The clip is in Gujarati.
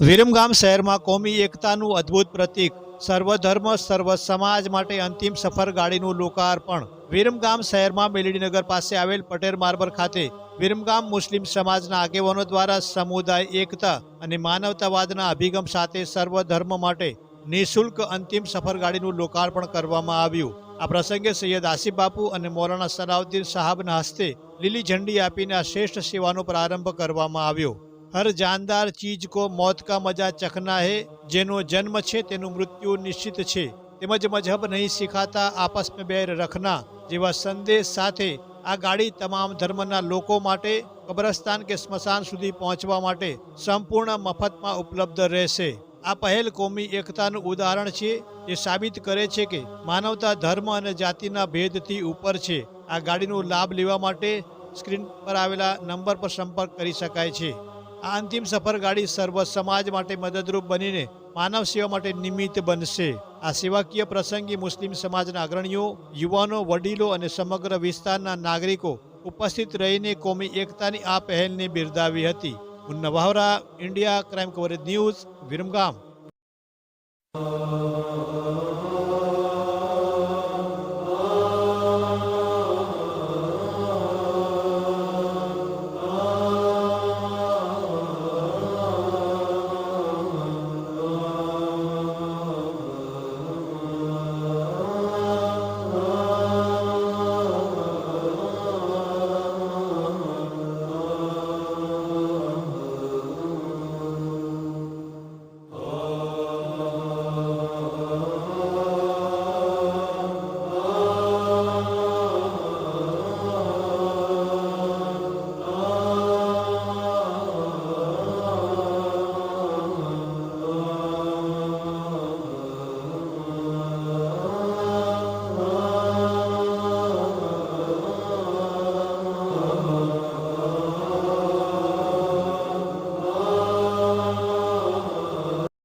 વિરમગામ શહેરમાં કોમી એકતાનું અદ્ભુત પ્રતીક, સર્વધર્મ સર્વ સમાજ માટે અંતિમ સફર ગાડીનું લોકાર્પણ. વિરમગામ શહેરમાં મેલડીનગર પાસે આવેલ પટેલ માર્બર ખાતે વિરમગામ મુસ્લિમ સમાજના આગેવાનો દ્વારા સમુદાય એકતા અને માનવતાવાદના અભિગમ સાથે સર્વધર્મ માટે નિઃશુલ્ક અંતિમ સફર ગાડીનું લોકાર્પણ કરવામાં આવ્યું. આ પ્રસંગે સૈયદ આસિફ બાપુ અને મોરાણા સલાઉદ્દીન સાહેબના હસ્તે લીલી ઝંડી આપીને આ શ્રેષ્ઠ સેવાનો પ્રારંભ કરવામાં આવ્યો. હર જાનદાર ચીજ કો મોત કા મજા ચખના હે જેનો જન્મ છે તેનું મૃત્યુ નિશ્ચિત છે તેમજ મજહબ નહીં શીખાતા આપસ મેં બેર રખના જેવા સંદેશ સાથે આ ગાડી તમામ ધર્મના લોકો માટે કબ્રસ્તાન કે સ્મશાન સુધી પહોંચવા માટે સંપૂર્ણ મફતમાં ઉપલબ્ધ રહેશે આ પહેલ કોમી એકતાનું ઉદાહરણ છે જે સાબિત કરે છે કે માનવતા ધર્મ અને જાતિના ભેદથી ઉપર છે આ ગાડીનો લાભ લેવા માટે સ્ક્રીન પર આવેલા નંબર પર સંપર્ક કરી શકાય છે આ અંતિમ સફર ગાડી સર્વ સમાજ માટે મદદરૂપ બનીને માનવ સેવા માટે નિમિત્ત બનશે. આ સેવાકીય પ્રસંગે મુસ્લિમ સમાજના અગ્રણીઓ, યુવાનો, વડીલો અને સમગ્ર વિસ્તારના નાગરિકો ઉપસ્થિત રહીને કોમી એકતાની આ પહેલને બિરદાવી હતી. Munna Vahra India, crime coverage news, Viramgam.